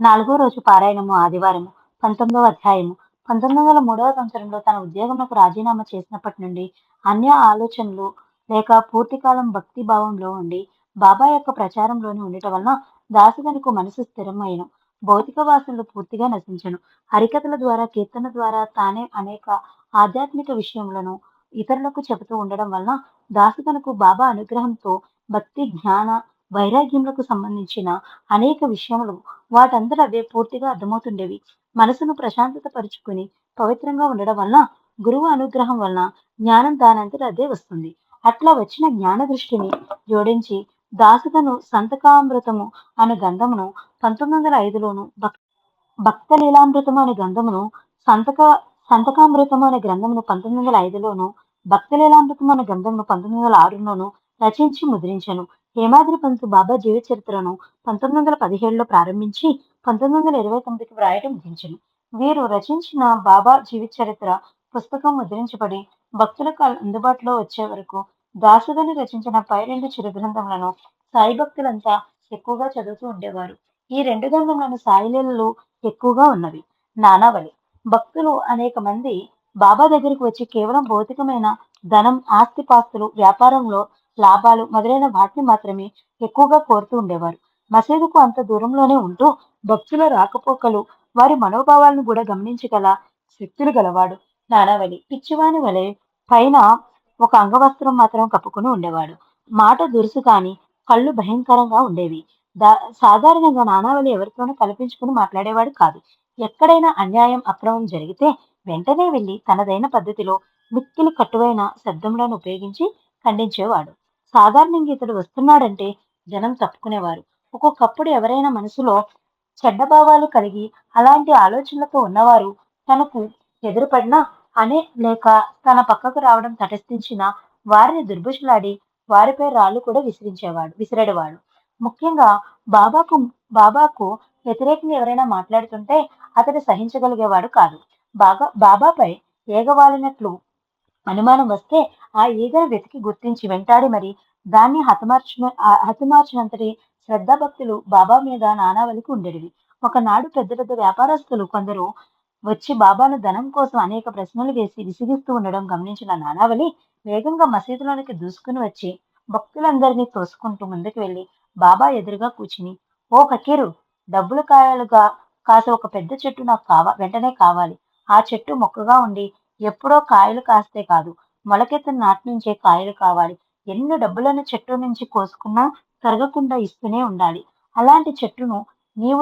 నాలుగో రోజు పారాయణము ఆదివారము పంతొమ్మిదవ అధ్యాయము. పంతొమ్మిది వందల మూడవ సంవత్సరంలో తన ఉద్యోగములకు రాజీనామా చేసినప్పటి నుండి అన్య ఆలోచనలు లేక పూర్తికాలం భక్తి భావంలో ఉండి బాబా యొక్క ప్రచారంలోనే ఉండటం వలన దాసుగనికు మనసు స్థిరమైన భౌతిక వాసనలు పూర్తిగా నశించను. హరికథల ద్వారా కీర్తన ద్వారా తానే అనేక ఆధ్యాత్మిక విషయములను ఇతరులకు చెబుతూ ఉండడం వలన దాసుగనకు బాబా అనుగ్రహంతో భక్తి జ్ఞాన వైరాగ్యములకు సంబంధించిన అనేక విషయములు వాటందరూ అవే పూర్తిగా అర్థమవుతుండేవి. మనసును ప్రశాంతత పరుచుకుని పవిత్రంగా ఉండడం వలన గురువు అనుగ్రహం వలన జ్ఞానం దానంతట అదే వస్తుంది. అట్లా వచ్చిన జ్ఞాన దృష్టిని జోడించి దాసుగను సంతకామృతము అను గంధమును పంతొమ్మిది వందల ఐదులోను భక్ భక్త లీలామృతము అనే గ్రంథమును సంతక సంతకామృతము అనే గ్రంథమును పంతొమ్మిది వందల ఐదులోను భక్త లీలామృతము అనే గ్రంథమును పంతొమ్మిది వందల ఆరులోను రచించి ముద్రించను. హేమాద్రి పంతు బాబా జీవిత చరిత్రను పంతొమ్మిది వందల పదిహేడులో ప్రారంభించి పంతొమ్మిది వందల ఇరవై తొమ్మిదికి వ్రాయటం ముగించను. వీరు రచించిన బాబా జీవిత చరిత్ర పుస్తకం ముద్రించబడి భక్తులకు అందుబాటులో వచ్చే వరకు దాసుగని రచించిన పై రెండు చిరు గ్రంథములను సాయి భక్తులంతా ఎక్కువగా చదువుతూ ఉండేవారు. ఈ రెండు గ్రంథములను సాయిలీలలు ఎక్కువగా ఉన్నవి. నానావళి. భక్తులు అనేక మంది బాబా దగ్గరికి వచ్చి కేవలం భౌతికమైన ధనం ఆస్తిపాస్తులు వ్యాపారంలో లాభాలు మొదలైన వాటిని మాత్రమే ఎక్కువగా కోరుతూ ఉండేవారు. మసీదుకు అంత దూరంలోనే ఉంటూ భక్తుల రాకపోకలు వారి మనోభావాలను కూడా గమనించగల శక్తులు గలవాడు నానావళి. పిచ్చివాని వలె పైన ఒక అంగవస్త్రం మాత్రం కప్పుకుని ఉండేవాడు. మాట దురుసు కాని కళ్ళు భయంకరంగా ఉండేవి. దా సాధారణంగా నానావళి ఎవరితోనూ కల్పించుకుని మాట్లాడేవాడు కాదు. ఎక్కడైనా అన్యాయం అక్రమం జరిగితే వెంటనే వెళ్ళి తనదైన పద్ధతిలో మిక్కిలి కట్టువైన శబ్దములను ఉపయోగించి ఖండించేవాడు. సాధారణంగా ఇతడు వస్తున్నాడంటే జనం తప్పుకునేవారు. ఒక్కొక్కప్పుడు ఎవరైనా మనసులో చెడ్డ భావాలు కలిగి అలాంటి ఆలోచనలతో ఉన్నవారు తనకు ఎదురుపడినా అనే లేక తన పక్కకు రావడం తటస్థించిన వారిని దుర్భుషలాడి వారిపై రాళ్ళు కూడా విసిరించేవాడు విసిరేడేవాడు. ముఖ్యంగా బాబాకు బాబాకు వ్యతిరేకంగా ఎవరైనా మాట్లాడుతుంటే అతడు సహించగలిగేవాడు కాదు. బాగా బాబాపై ఏగవాలినట్లు అనుమానం వస్తే ఆ ఈగను వెతికి గుర్తించి వెంటాడి మరి. దాన్ని హతమార్చిన హతమార్చినంతటి శ్రద్ధాభక్తులు బాబా మీద నానావలికి ఉండేవి ఒకనాడు పెద్ద పెద్ద వ్యాపారస్తులు కొందరు వచ్చి బాబాను ధనం కోసం అనేక ప్రశ్నలు వేసి విసిగిస్తూ ఉండడం గమనించిన నానావలి వేగంగా మసీదులోనికి దూసుకుని వచ్చి భక్తులందరినీ తోసుకుంటూ ముందుకు వెళ్ళి బాబా ఎదురుగా కూర్చుని ఓ ఫకీరు డబ్బులు కాయలుగా కాసే ఒక పెద్ద చెట్టు నాకు కావా వెంటనే కావాలి. ఆ చెట్టు మొక్కగా ఉండి ఎప్పుడో కాయలు కాస్తే కాదు మొలకెత్తిన నాటి నుంచే కాయలు కావాలి. ఎన్ని డబ్బులను చెట్టు నుంచి కోసుకున్నా తరగకుండా ఇస్తూనే ఉండాలి. అలాంటి చెట్టును నీవు